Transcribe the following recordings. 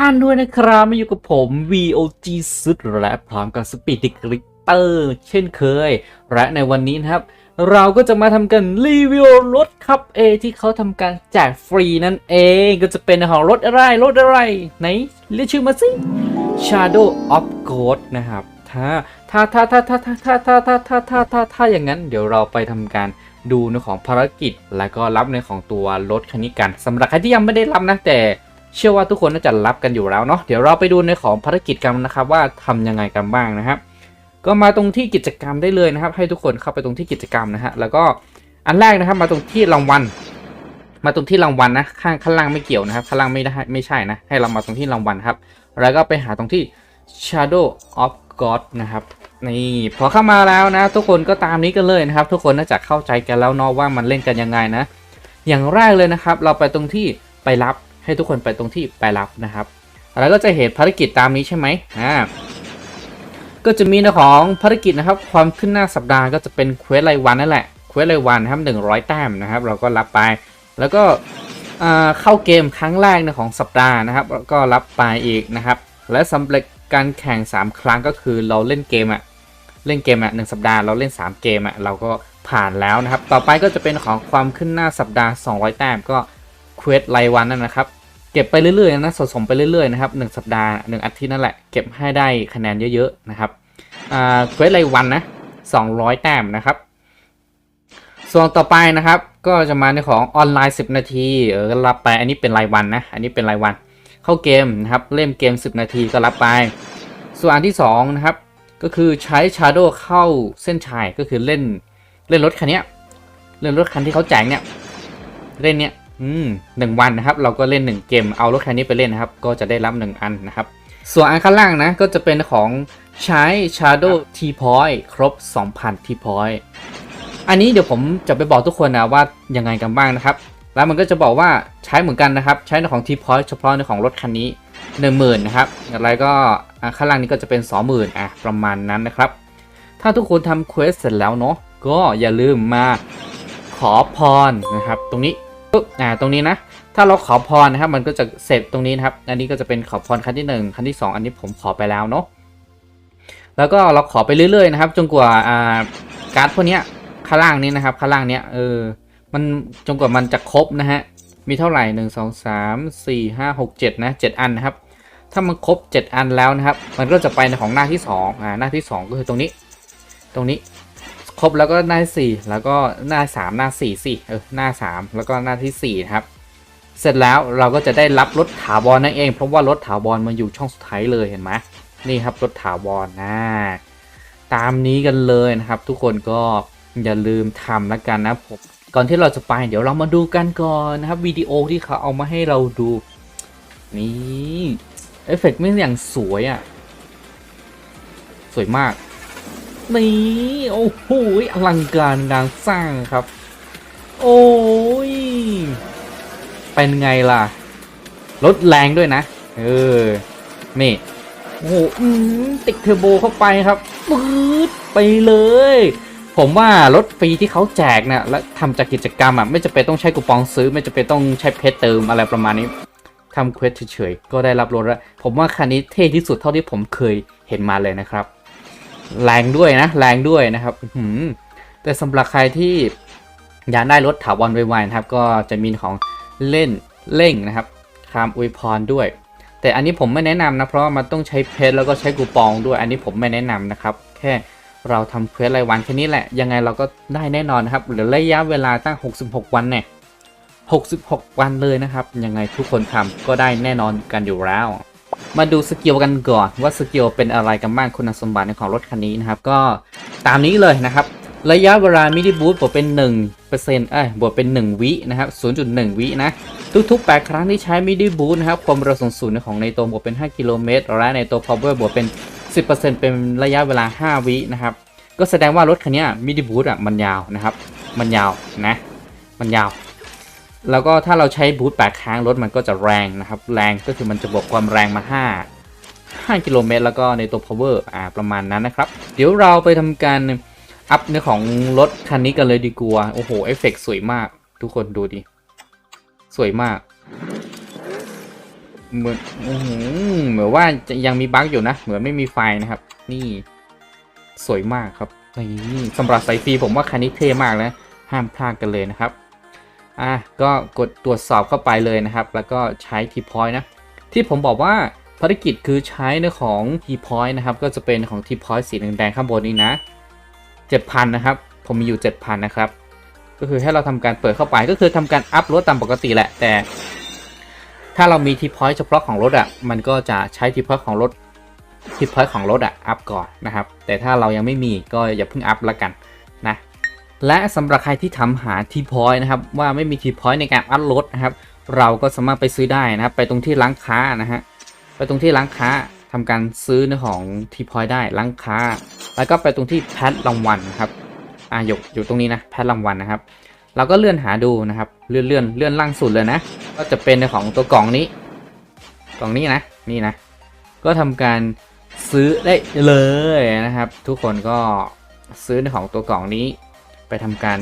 ท่านด้วยนะครับมาอยู่กับผม VOG สุดและพร้อมกับสปีดดิกริเตอร์เช่นเคย และในวันนี้นะครับ เราก็จะมาทำกันรีวิวรถครับเอที่เขาทำการแจกฟรีนั่นเองก็จะเป็นของรถอะไร รถอะไร ไหนเรียกชื่อมาสิ Shadow of God นะครับถ้าถ้าถ้าถ้าถ้าถ้าถ้าถ้าถ้าถ้าถ้าถ้าถ้าอย่างนั้นเดี๋ยวเราไปทำการดูในของภารกิจ แล้วก็รับในของตัวรถคันนี้กันสำหรับใครที่ยังไม่ได้รับนะแต่ เชื่อว่าทุกคนน่าจะรับกันอยู่แล้วเนาะเดี๋ยวเราไปดูในของภารกิจกันนะครับว่าทำยังไงกันบ้างนะครับ ก็มาตรงที่กิจกรรมได้เลยนะครับ ให้ทุกคนเข้าไปตรงที่กิจกรรมนะฮะแล้วก็อันแรกนะครับมาตรงที่รางวัลมาตรงที่รางวัลนะข้างข้างล่างไม่เกี่ยวนะครับข้างล่างไม่ได้ไม่ใช่นะ ให้เรามาตรงที่รางวัลครับ แล้วก็ไปหาตรงที่ Shadow of God นะครับนี่พอเข้ามาแล้วนะ ทุกคนก็ตามนี้กันเลยนะครับ ทุกคนน่าจะเข้าใจกันแล้วเนาะว่ามันเล่นกันยังไงนะ อย่างแรกเลยนะครับ เราไปตรงที่ไปรับ ให้ทุกคนไปตรงที่ไปรับนะครับ แล้วก็จะเห็นภารกิจตามนี้ใช่ไหมอ่าก็จะมีในของภารกิจนะครับ ความขึ้นหน้าสัปดาห์ก็จะเป็นเควสรายวันนั่นแหละเควสรายวันนะครับหนึ่งร้อยแต้มนะครับ เราก็รับไป แล้วก็เข้าเกมครั้งแรกในของสัปดาห์นะครับแล้วก็รับไปอีกนะครับ และสำเร็จการแข่ง 3 ครั้งก็คือเราเล่นเกมอะเล่นเกมอะหนึ่งสัปดาห์เราเล่น 3 เกมอะเราก็ผ่านแล้วนะครับ ต่อไปก็จะเป็นของความขึ้นหน้าสัปดาห์ 200 แต้มก็เควสรายวันนั่นนะครับ เก็บไปเรื่อยๆนะสะสมไปเรื่อยๆนะครับหนึ่งสัปดาห์หนึ่งอาทิตย์นั่นแหละ เก็บให้ได้คะแนนเยอะๆนะครับอ่าเควสรายวันนะ200 แต้มนะครับ ส่วนต่อไปนะครับก็จะมาในของออนไลน์ 10 นาทีเออรับไปอันนี้เป็นรายวันนะอันนี้เป็นรายวัน เข้าเกมนะครับเล่นเกม 10 นาทีก็รับไป ส่วนอันที่2นะครับก็คือใช้ Shadow เข้าเส้นชัยก็คือเล่นเล่นรถคันเนี้ยเล่นรถคันที่เขาแจกเนี่ยเล่นเนี้ย อืมหนึ่งวันนะครับ เราก็เล่น1เกม เอารถคันนี้ไปเล่นนะครับ ก็จะได้รับ1อันนะครับ ส่วนอันข้างล่างนะก็จะเป็นของใช้ Shadow T Point ครบ 2,000 T Point อันนี้เดี๋ยวผมจะไปบอกทุกคนนะว่ายังไงกันบ้างนะครับ แล้วมันก็จะบอกว่าใช้เหมือนกันนะครับ ใช้ในของ T Point เฉพาะในของรถคันนี้10,000นะครับอะไรก็อะข้างล่างนี้ก็จะเป็น 20,000อะประมาณนั้นนะครับ ถ้าทุกคนทำเควสเสร็จแล้วเนาะก็อย่าลืมมาขอพรนะครับ ตรงนี้ ปุ๊บอ่าตรงนี้นะ ถ้าเราขอพรนะครับ มันก็จะเสร็จตรงนี้นะครับ อันนี้ก็จะเป็นขอพรขั้นที่หนึ่งขั้นที่สองอันนี้ผมขอไปแล้วเนาะแล้วก็เราขอไปเรื่อยๆนะครับจนกว่าอ่าการ์ดพวกเนี้ยข้างล่างนี้นะครับข้างล่างเนี้ยเออมันจนกว่ามันจะครบนะฮะมีเท่าไหร่หนึ่งสองสามสี่ห้าหกเจ็ดนะเจ็ดอันนะครับ ถ้ามันครบ 7 อันแล้วนะครับ มันก็จะไปในของหน้าที่ 2 อ่า หน้าที่ 2 ก็คือตรงนี้ ตรงนี้ ครบแล้วก็หน้าที่แล้วก็หน้า3หน้า4สิเออหน้า3แล้วก็หน้าที่4นะครับ เสร็จแล้วเราก็จะได้รับรถถาวรนั่นเอง เพราะว่ารถถาวรมันอยู่ช่องสุดท้ายเลยเห็นไหมนี่ครับรถถาวรนะตามนี้กันเลยนะครับ ทุกคนก็อย่าลืมทำแล้วกันนะผมก่อนที่เราจะไปเดี๋ยวเรามาดูกันก่อนนะครับวิดีโอที่เขาเอามาให้เราดู นี่เอฟเฟกต์ไม่อย่างสวยอะ สวยมาก นี่โอ้โหอลังการงานสร้างครับ โอ้ยเป็นไงล่ะรถแรงด้วยนะ เออ นี่ โอ้โหติดเทอร์โบเข้าไปครับปื๊ดไปเลย ผมว่ารถฟรีที่เขาแจกเนี่ยและทำจากกิจกรรมอะไม่จะเป็นต้องใช้คูปองซื้อ ไม่จะเป็นต้องใช้เพชรเติมอะไรประมาณนี้ทำเควสเฉยๆ ก็ได้รับรถแล้ว ผมว่าคันนี้เท่ที่สุดเท่าที่ผมเคยเห็นมาเลยนะครับ แรงด้วยนะ แรงด้วยนะครับแต่สำหรับใครที่อยากได้รถถาวรไวๆนะครับ ก็จะมีของเล่นเร่งนะครับคามอวยพรด้วย แต่อันนี้ผมไม่แนะนำนะ เพราะมันต้องใช้เพชรแล้วก็ใช้กูปองด้วย อันนี้ผมไม่แนะนำนะครับ แค่เราทำเควสรายวันแค่นี้แหละ ยังไงเราก็ได้แน่นอนนะครับเหลือระยะเวลาตั้ง 66 วันเนี่ย66 วันเลยนะครับ ยังไงทุกคนทำก็ได้แน่นอนกันอยู่แล้ว มาดูสกิลกันก่อนว่าสกิลเป็นอะไรกันบ้างคุณสมบัติของรถคันนี้นะครับก็ตามนี้เลยนะครับ ระยะเวลามินิบูทบวกเป็น1%เอ้ยบวกเป็น 1 วินะครับ0.1 วินะทุกๆ 8 ครั้งที่ใช้มินิบูทนะครับความเร็วสูงสุดของในตัวบวกเป็น 5 กิโลเมตรและในตัว power บวกเป็น 10%เป็นระยะเวลา 5 วินะครับก็แสดงว่ารถคันนี้มินิบูทอะมันยาวนะครับ มันยาวนะ มันยาว แล้วก็ถ้าเราใช้บูทแปดครั้งรถมันก็จะแรงนะครับ แรงก็คือมันจะบวกความแรงมา 5 5 กิโลเมตรแล้วก็ในตัว power อ่าประมาณนั้นนะครับ เดี๋ยวเราไปทำการอัพในของรถคันนี้กันเลยดีกว่า โอ้โห เอฟเฟกต์สวยมาก ทุกคนดูดิ สวยมาก เหมือนอเหมือนว่าจะยังมีบั๊กอยู่นะ เหมือนไม่มีไฟนะครับ นี่สวยมากครับนี่สำหรับสายฟรีผมว่าคันนี้เท่มากนะ ห้ามพลาดกันเลยนะครับ อะก็กดตรวจสอบเข้าไปเลยนะครับ แล้วก็ใช้ทีพอยต์นะ ที่ผมบอกว่าภารกิจคือใช้ในของทีพอยต์นะครับ ก็จะเป็นของทีพอยต์สีแดงๆข้างบนนี้นะ 7,000 นะครับ ผมมีอยู่ 7,000 นะครับ ก็คือให้เราทำการเปิดเข้าไปก็คือทำการอัพรถตามปกติแหละ แต่ ถ้าเรามีทีพอยต์เฉพาะของรถอะ มันก็จะใช้ทีพอยต์ของรถทีพอยต์ของรถอะอัพก่อนนะครับ แต่ถ้าเรายังไม่มีก็อย่าเพิ่งอัพละกัน และสำหรับใครที่ทำหาทีพอยต์นะครับว่าไม่มีทีพอยต์ในการอัพรถนะครับ เราก็สามารถไปซื้อได้นะครับ ไปตรงที่ร้านค้านะฮะไปตรงที่ร้านค้าทำการซื้อในของทีพอยต์ได้ร้านค้า แล้วก็ไปตรงที่แพทรางวัลนครับอ่าอยู่อยู่ตรงนี้นะแพทรางวัลนะครับ เราก็เลื่อนหาดูนะครับเลื่อนเลื่อนเลื่อนล่างสุดเลยนะ ก็จะเป็นในของตัวกล่องนี้ กล่องนี้นะนี่นะ ก็ทำการซื้อได้เลยนะครับ ทุกคนก็ซื้อในของตัวกล่องนี้ ไปทำการ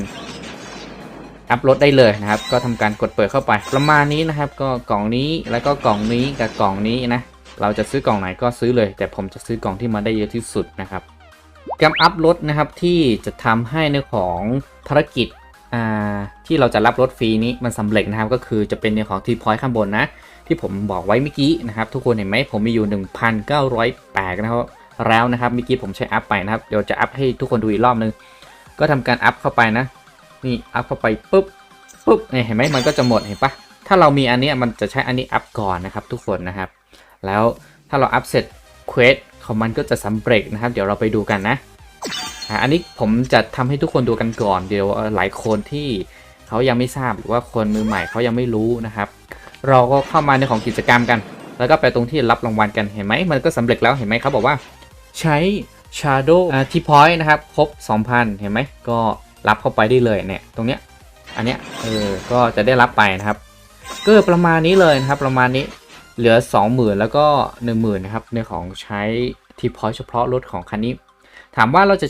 อัพโหลดได้เลยนะครับ ก็ทำการกดเปิดเข้าไป ประมาณนี้นะครับ ก็กล่องนี้แล้วก็กล่องนี้กับกล่องนี้นะ เราจะซื้อกล่องไหนก็ซื้อเลย แต่ผมจะซื้อกล่องที่มาได้เยอะที่สุดนะครับการอัพรถนะครับที่จะทำให้ในของภารกิจที่เราจะรับรถฟรีนี้มันสำเร็จนะครับ ก็คือจะเป็นในของทีพอยต์ข้างบนนะ ที่ผมบอกไว้เมื่อกี้นะครับ ทุกคนเห็นไหมผมมีอยู่ 1,908นะครับแล้วนะครับเมื่อกี้ผมใช้อัพไปนะครับเดี๋ยวจะอัพให้ทุกคนดูอีกรอบนึง ก็ทำการอัพเข้าไปนะ นี่อัพเข้าไปปุ๊บปุ๊บเนี่ยเห็นไหมมันก็จะหมดเห็นปะถ้าเรามีอันนี้มันจะใช้อันนี้อัพก่อนนะครับ ทุกคนนะครับ แล้วถ้าเราอัพเสร็จเควสของมันก็จะสำเร็จนะครับ เดี๋ยวเราไปดูกันนะอันนี้ผมจะทำให้ทุกคนดูกันก่อนเดี๋ยวหลายคนที่เขายังไม่ทราบหรือว่าคนมือใหม่เขายังไม่รู้นะครับ เราก็เข้ามาในของกิจกรรมกัน แล้วก็ไปตรงที่รับรางวัลกันเห็นไหมมันก็สำเร็จแล้วเห็นไหมเขาบอกว่า ใช้ Shadow อ่าที่ point นะครับ ครบ 2,000 เห็นไหม ก็รับเข้าไปได้เลยเนี่ย ตรงเนี้ย อันเนี้ย เออ ก็จะได้รับไปนะครับ ก็ประมาณนี้เลยนะครับ ประมาณนี้ เหลือ 20,000 แล้วก็ 10,000 นะครับ ในของใช้ที point เฉพาะรถของคันนี้ ถามว่าเราจะ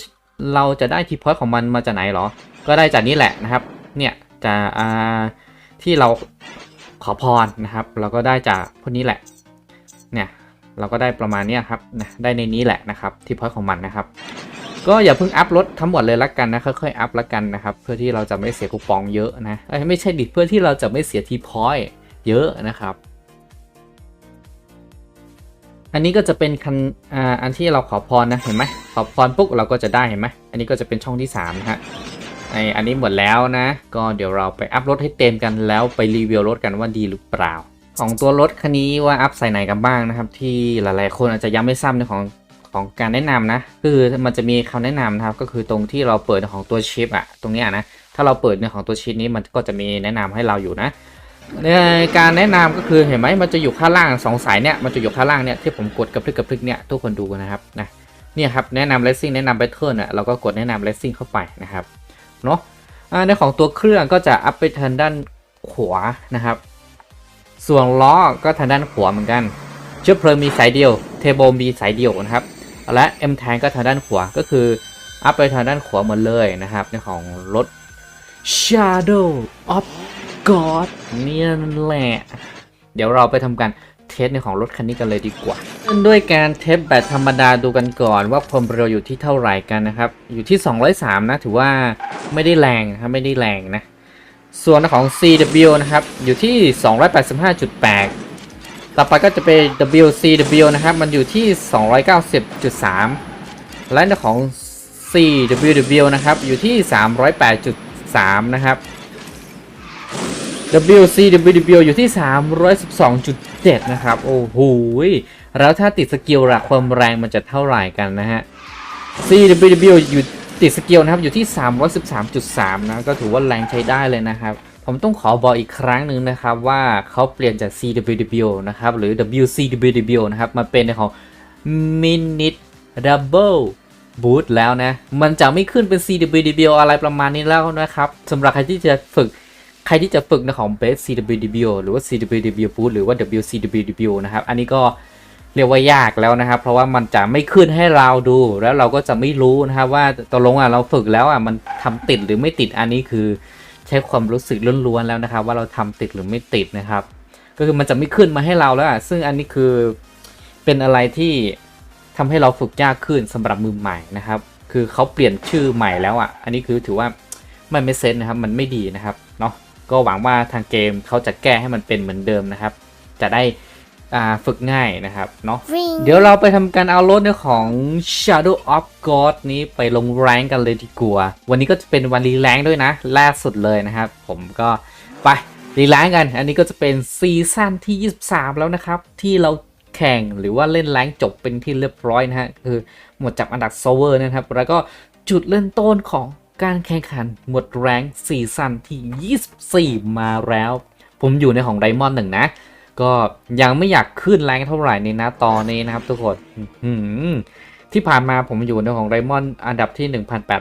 เราจะได้ที point ของมันมาจากไหนเหรอ ก็ได้จากนี้แหละนะครับ เนี่ยจะอ่าที่เราขอพรนะครับ เราก็ได้จากพวกนี้แหละ เนี่ย เราก็ได้ประมาณนี้ครับนะได้ในนี้แหละนะครับที่พอยต์ของมันนะครับ ก็อย่าเพิ่งอัพรถทั้งหมดเลยละกันนะค่อยๆอัพละกันนะครับเพื่อที่เราจะไม่เสียคูปองเยอะนะไม่ใช่ดิเพื่อที่เราจะไม่เสียทีพอยต์เยอะนะครับอันนี้ก็จะเป็นคันอ่าอันที่เราขอพรนะเห็นไหมขอพรปุ๊บเราก็จะได้เห็นไหมอันนี้ก็จะเป็นช่องที่สามนะฮะไออันนี้หมดแล้วนะ ก็เดี๋ยวเราไปอัพรถให้เต็มกันแล้วไปรีวิวรถกันว่าดีหรือเปล่า ของตัวรถคันนี้ว่าอัพใส่ไหนกันบ้างนะครับ ที่หลายๆ คนอาจจะยังไม่ทราบในของของการแนะนำนะ คือมันจะมีคำแนะนำนะครับ ก็คือตรงที่เราเปิดของตัวชิปอะตรงนี้นะถ้าเราเปิดในของตัวชิปนี้มันก็จะมีแนะนำให้เราอยู่นะในการแนะนำก็คือเห็นไหมมันจะอยู่ข้างล่างสองสายเนี่ยมันจะอยู่ข้างล่างเนี่ยที่ผมกดกระพริกกระพริกเนี่ยทุกคนดูนะครับนะเนี่ยครับแนะนำเลสซิ่งแนะนำแบทเทิลอะเราก็กดแนะนำเลสซิ่งเข้าไปนะครับเนาะในของตัวเครื่องก็จะอัพไปทางด้านขวานะครับ ส่วนล้อก็ทางด้านขวาเหมือนกันเชื้อเพลิงมีสายเดียว เทโบมีสายเดียวนะครับ และ M แทงก็ทางด้านขวาก็คืออัพไปทางด้านขวาหมดเลยนะครับในของรถ Shadow of God เนี่ยนั่นแหละ เดี๋ยวเราไปทำการเทสในของรถคันนี้กันเลยดีกว่าเริ่มด้วยการเทสแบบธรรมดาดูกันก่อนว่าความเร็วอยู่ที่เท่าไหร่กันนะครับ อยู่ที่ 203 นะ ถือว่าไม่ได้แรงนะครับไม่ได้แรงนะ ส่วนของ CW นะครับ อยู่ที่ 285.8 ต่อไปก็จะเป็น WCW นะครับ มันอยู่ที่ 290.3 และในของ CWW นะครับ อยู่ที่ 308.3 นะครับ WCWW อยู่ที่ 312.7 นะครับ โอ้โห แล้วถ้าติดสกิลละความแรงมันจะเท่าไหร่กันนะฮะ CWW อยู่ ติดสกิลนะครับอยู่ที่ 313.3 นะ ก็ถือว่าแรงใช้ได้เลยนะครับ ผมต้องขอบอกอีกครั้งหนึ่งนะครับ ว่าเขาเปลี่ยนจาก CWW นะครับ หรือ WCWW นะครับ มาเป็นในของ Minute Double Boot แล้วนะ มันจะไม่ขึ้นเป็น CWW อะไรประมาณนี้แล้วนะครับสำหรับใครที่จะฝึกใครที่จะฝึกในของ Base CWW หรือว่า CWW Boot หรือว่า WCWW นะครับ อันนี้ก็ เรียกว่ายากแล้วนะครับ เพราะว่ามันจะไม่ขึ้นให้เราดูแล้วเราก็จะไม่รู้นะครับว่าตกลงอะเราฝึกแล้วอะมันทำติดหรือไม่ติดอันนี้คือ ใช้ความรู้สึกล้วนๆแล้วนะครับ ว่าเราทำติดหรือไม่ติดนะครับ ก็คือมันจะไม่ขึ้นมาให้เราแล้วอะซึ่งอันนี้คือเป็นอะไรที่ทำให้เราฝึกยากขึ้นสำหรับมือใหม่นะครับ คือเขาเปลี่ยนชื่อใหม่แล้วอะอันนี้คือถือว่ามันไม่เซนนะครับมันไม่ดีนะครับเนาะก็หวังว่าทางเกมเขาจะแก้ให้มันเป็นเหมือนเดิมนะครับ จะได้ ฝึกง่ายนะครับเนาะ Ring. เดี๋ยวเราไปทำการเอารถเนี่ยของ Shadow of God นี้ไปลงแรงกันเลยดีกว่าวันนี้ก็จะเป็นวันรีแรงด้วยนะล่าสุดเลยนะครับ ผมก็ไปรีแรงกัน อันนี้ก็จะเป็นซีซั่นที่ 23 แล้วนะครับ ที่เราแข่งหรือว่าเล่นแรงจบเป็นที่เรียบร้อยนะฮะคือหมดจับอันดับโซเวอร์นะครับ แล้วก็จุดเริ่มต้นของการแข่งขันหมดแรงซีซั่นที่ 24 มาแล้ว ผมอยู่ในของไดมอนด์หนึ่งนะ ก็ยังไม่อยากขึ้นแรงเท่าไหร่ในนะตอนนี้นะครับทุกคนที่ผ่านมาผมอยู่ในของไดมอนอันดับที่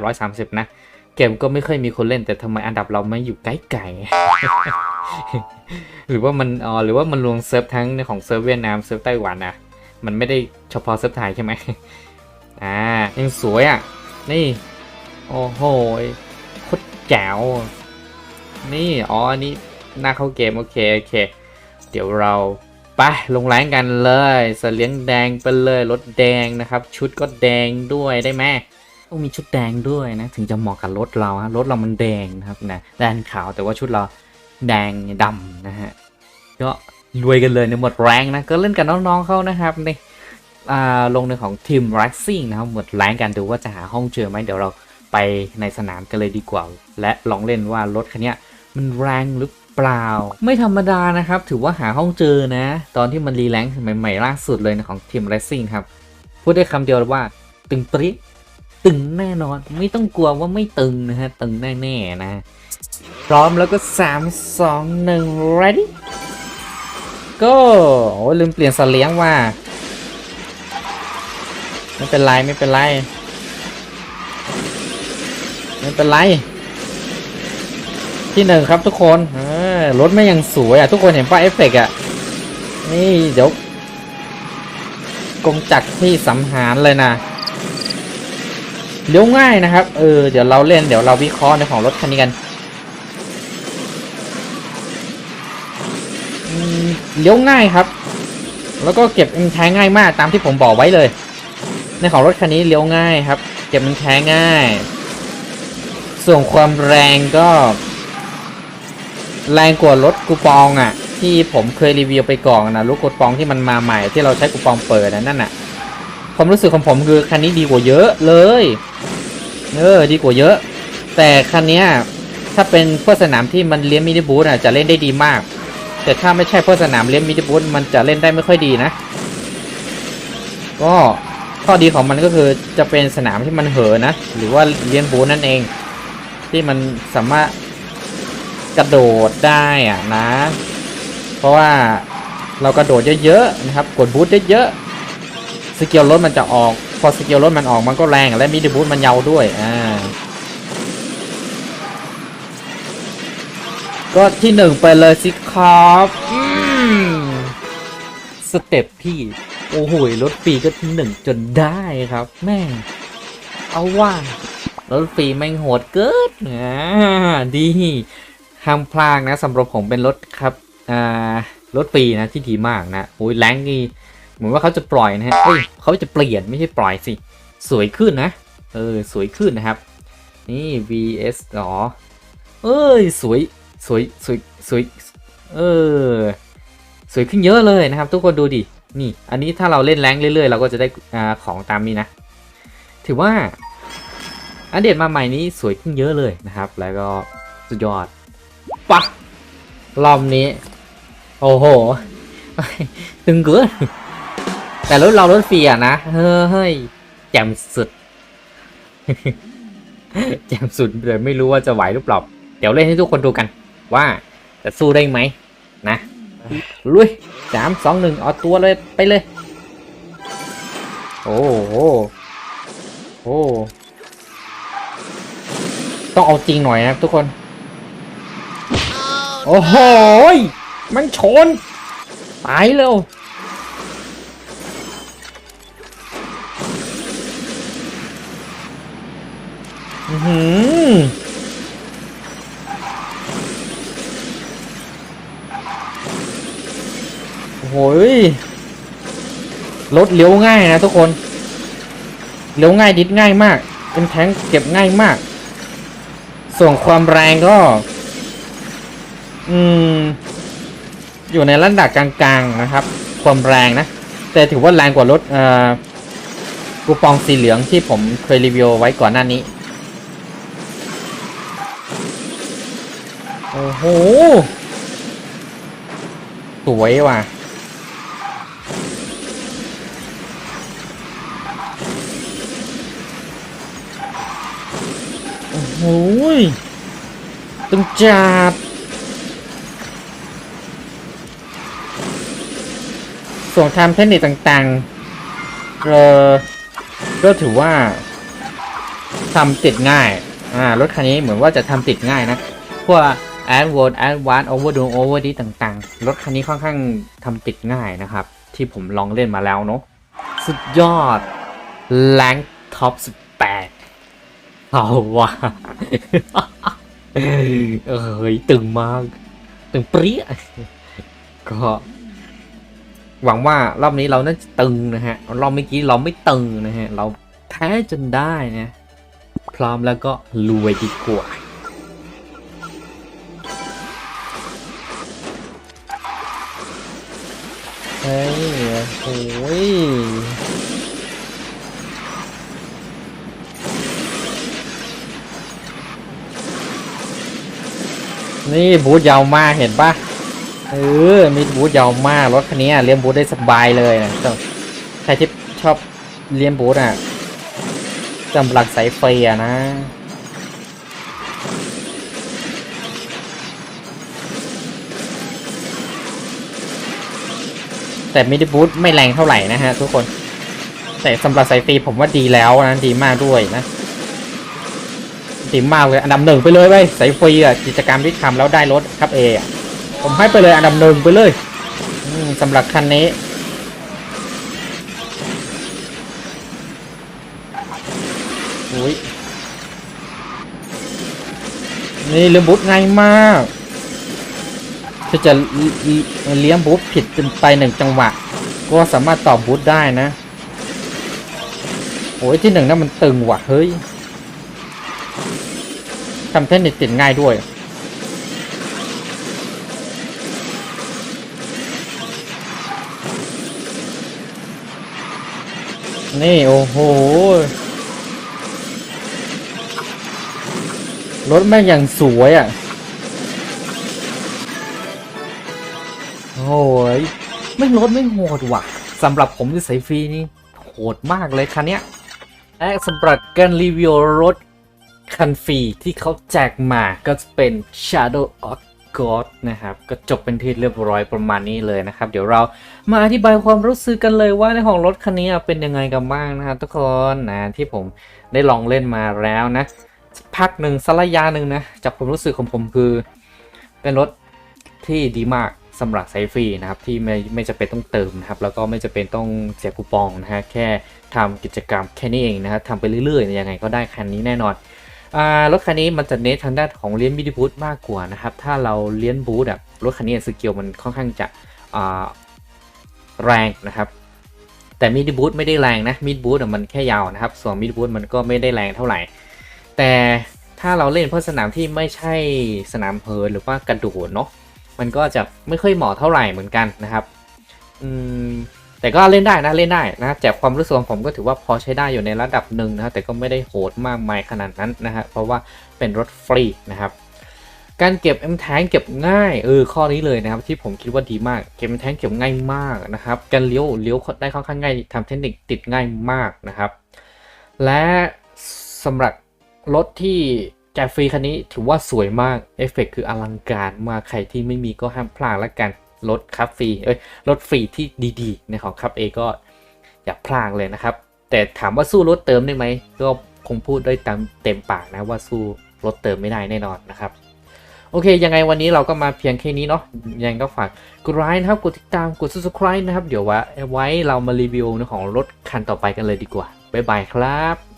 1830 นะ เกมก็ไม่เคยมีคนเล่น แต่ทำไมอันดับเราไม่อยู่ใกล้ๆหรือว่ามันอ๋อหรือว่ามันรวมเซิร์ฟทั้งในของเซิร์ฟเวียดนามเซิร์ฟไต้หวันนะมันไม่ได้เฉพาะเซิร์ฟไทยใช่ไหมอ่ายังสวยอะ นี่ โอ้โหโคตรแจ๋วนี่ อ๋อ อันนี้หน้าเข้าเกม โอเค โอเค ดี๋ยวเราไปลงแรงกันเลยสเลียงแดงไปเลยรถแดงนะครับ ชุดก็แดงด้วยได้ไหมต้องมีชุดแดงด้วยนะ ถึงจะเหมาะกับรถเราฮะรถเรามันแดงนะครับนะแดงขาวแต่ว่าชุดเราแดงดำนะฮะก็รวยกันเลยในหมดแรงนะก็เล่นกับน้องๆเขานะครับในอ่าลงในของทีม Racing นะครับหมดแรงกันดูว่าจะหาห้องเจอไหมเดี๋ยวเราไปในสนามกันเลยดีกว่า และลองเล่นว่ารถคันนี้มันแรงหรือ เปล่า ไม่ธรรมดานะครับ ถือว่าหาห้องเจอนะ ตอนที่มันรีแลงค์ใหม่ๆล่าสุดเลยนะของทีม Racing ครับ พูดได้คำเดียวว่า ตึงปริตึงแน่นอน ไม่ต้องกลัวว่าไม่ตึงนะฮะ ตึงแน่ๆนะ พร้อมแล้วก็ 3 2 1 ready ก็โอ้ลืมเปลี่ยนสเลียงว่า ไม่เป็นไร ไม่เป็นไร ไม่เป็นไร ที่หนึ่งครับทุกคนเออ รถไม่ยังสวยอะ ทุกคนเห็นป่ะเอฟเฟกต์อะ นี่เดี๋ยว กงจักรที่สำหารเลยนะเลี้ยวง่ายนะครับ เออ เดี๋ยวเราเล่น เดี๋ยวเราวิเคราะห์ในของรถคันนี้กันเลี้ยวง่ายครับ แล้วก็เก็บมันใช้ง่ายมากตามที่ผมบอกไว้เลย ในของรถคันนี้เลี้ยวง่ายครับ เก็บมันใช้ง่าย ส่วนความแรงก็ แรงกว่ารถกูปองอะ ที่ผมเคยรีวิวไปก่อนนะรถกูปองที่มันมาใหม่ที่เราใช้กูปองเปิดนะนั่นน่ะความรู้สึกของผมคือคันนี้ดีกว่าเยอะเลยเออดีกว่าเยอะ แต่คันเนี้ยถ้าเป็นพื่อสนามที่มันเลี้ยงมินิบูธอะจะเล่นได้ดีมาก แต่ถ้าไม่ใช่พื่อสนามเลี้ยงมินิบูธมันจะเล่นได้ไม่ค่อยดีนะ ก็ข้อดีของมันก็คือจะเป็นสนามที่มันเห่อนะ หรือว่าเลี้ยงบูธนั่นเอง ที่มันสามารถ กระโดดได้อะนะ เพราะว่าเรากระโดดเยอะๆนะครับ กดบูทเยอะๆสกิลรถมันจะออก พอสกิลรถมันออกมันก็แรงและมิดบูทมันเยาวด้วยอ่าก็ที่หนึ่งไปเลยสิครับอืมสเต็ปพี่โอ้โหรถฟรีก็ที่หนึ่งจนได้ครับ แม่ง เอาว่ารถฟรีแม่งโหดเกินอ่าดี ห้ามพลาดนะสำหรับผมเป็นรถครับอ่ารถฟรีนะที่ดีมากนะโอ้ยแรงนี่เหมือนว่าเขาจะปล่อยนะฮะเอ้ยเขาจะเปลี่ยนไม่ใช่ปล่อยสิ สวยขึ้นนะ เออ สวยขึ้นนะครับ นี่ vs อ๋อเอ้ย สวย สวย สวย สวย เออ สวยขึ้นเยอะเลยนะครับ ทุกคนดูดิ นี่ อันนี้ถ้าเราเล่นแรงเรื่อยๆ เราก็จะได้อ่าของตามนี้นะ ถือว่าอันเดตมาใหม่นี้สวยขึ้นเยอะเลยนะครับ แล้วก็สุดยอด ปะรอบนี้ โอ้โหตึงเกินแต่รถเรารถฟรีอะนะ เฮ้ยแจ่มสุดแจ่มสุดเลยไม่รู้ว่าจะไหวหรือเปล่า เดี๋ยวเล่นให้ทุกคนดูกัน ว่าจะสู้ได้ไหมนะลุยสามสองหนึ่งเอาตัวเลยไปเลย โอ้โหโอ้ต้องเอาจริงหน่อยนะทุกคน โอ้โหมันชนตายเร็วอื้อหือยรถเลี้ยวง่ายนะทุกคน เลี้ยวง่ายดิดง่ายมาก เป็นแท้งเก็บง่ายมาก ส่วนความแรงก็ อืม อยู่ในระดับกลางๆนะครับ ความแรงนะ แต่ถือว่าแรงกว่ารถเอ่อกูปองสีเหลืองที่ผมเคยรีวิวไว้ก่อนหน้านี้ โอ้โห สวยว่ะโอ้โหยตึงจัด ส่วนทำเทคนิคต่างๆเออก็ถือว่าทำติดง่าย อ่ารถคันนี้เหมือนว่าจะทำติดง่ายนะ พวก a d w o r d a d v a n c e Overdo Overdi ต่างๆ รถคันนี้ค่อนข้างทำติดง่ายนะครับ ที่ผมลองเล่นมาแล้วเนาะ สุดยอดแรงท็อป18เอาว่ะเอ้ยตึงมาก ตึงเปรี้ยก็ หวังว่ารอบนี้เราน่าจะตึงนะฮะ รอบเมื่อกี้เราไม่ตึงนะฮะ เราแพ้จนได้นะ พร้อมแล้วก็รวยดีกว่าเฮ้ยโอ้ยนี่บูธยาวมากเห็นปะ เออมีบูธยาวมากรถคันนี้เลี้ยงบูธได้สบายเลยนะใครที่ชอบเลี้ยงบูธอะจำหลักสายไฟอะนะแต่มิดิบูธไม่แรงเท่าไหร่นะฮะทุกคน แต่สำหรับสายฟรีผมว่าดีแล้วนะ ดีมากด้วยนะ ดีมากเลย อันดับหนึ่งไปเลยเว้ยสายฟรีอะกิจกรรมที่ทำแล้วได้รถครับเออะ ผมให้ไปเลยอันดับหนึ่งไปเลยสำหรับคันนี้ อุ้ย นี่เลี้ยงบูธง่ายมากถ้าจะเลี้ยงบูธผิดไปหนึ่งจังหวะ ก็สามารถตอบูธได้นะ โอ้ยที่หนึ่งนั่นมันตึงว่ะ เฮ้ยทำเทคนิคติดง่ายด้วย นี่โอ้โห รถแม่งอย่างสวยอะ โอ้ยไม่รถไม่โหดว่ะสำหรับผมที่ใส่ฟรีนี่โหดมากเลยคันเนี้ยและสำหรับการรีวิวรถคันฟรีที่เขาแจกมาก็จะเป็น Shadow of God นะครับ ก็จบเป็นที่เรียบร้อยประมาณนี้เลยนะครับ เดี๋ยวเรามาอธิบายความรู้สึกกันเลยว่าในของรถคันนี้เป็นยังไงกันบ้างนะครับทุกคนนะที่ผมได้ลองเล่นมาแล้วนะสักพักหนึ่งสักระยะหนึ่งนะจากความรู้สึกของผมคือ เป็นรถที่ดีมากสำหรับสายฟรีนะครับที่ไม่ไม่จะเป็นต้องเติมนะครับแล้วก็ไม่จะเป็นต้องเสียคูปองนะฮะแค่ทำกิจกรรมแค่นี้เองนะครับทำไปเรื่อยๆยังไงก็ได้คันนี้แน่นอน รถคันนี้มันจะเน้นทางด้านของเลี้ยนมิดิบูธมากกว่านะครับ ถ้าเราเลี้ยนบูธอะรถคันนี้สกิลมันค่อนข้างจะแรงนะครับแต่มิดิบูธไม่ได้แรงนะมิดบูธมันแค่ยาวนะครับ ส่วนมิดบูธมันก็ไม่ได้แรงเท่าไหร่ แต่ถ้าเราเล่นเพื่อสนามที่ไม่ใช่สนามเพิร์หรือว่ากระโดดเนาะมันก็จะไม่ค่อยเหมาะเท่าไหร่เหมือนกันนะครับ อืม แต่ก็เล่นได้นะเล่นได้นะจากความรู้สึกของผมก็ถือว่าพอใช้ได้อยู่ในระดับหนึ่งนะแต่ก็ไม่ได้โหดมากมายขนาดนั้นนะฮะเพราะว่าเป็นรถฟรีนะครับการเก็บ M แทงเก็บง่ายเออข้อนี้เลยนะครับที่ผมคิดว่าดีมากเก็บ M แทงเก็บง่ายมากนะครับการเลี้ยวเลี้ยวได้ค่อนข้างง่ายทำเทคนิคติดง่ายมากนะครับ และสำหรับรถที่แจกฟรีคันนี้ถือว่าสวยมากเอฟเฟกคืออลังการมากใครที่ไม่มีก็ห้ามพลาดละกัน รถคับฟรีเอ้ยรถฟรีที่ดีๆในของคับเอก็อย่าพลาดเลยนะครับ แต่ถามว่าสู้รถเติมได้ไหมก็คงพูดได้ตามเต็มปากนะว่าสู้รถเติมไม่ได้แน่นอนนะครับโอเค ยังไงวันนี้เราก็มาเพียงแค่นี้เนาะยังก็ฝากกดไลค์นะครับ กดติดตามกด subscribe นะครับ เดี๋ยวว่าไว้เรามารีวิวของรถคันต่อไปกันเลยดีกว่า บ๊ายบายครับ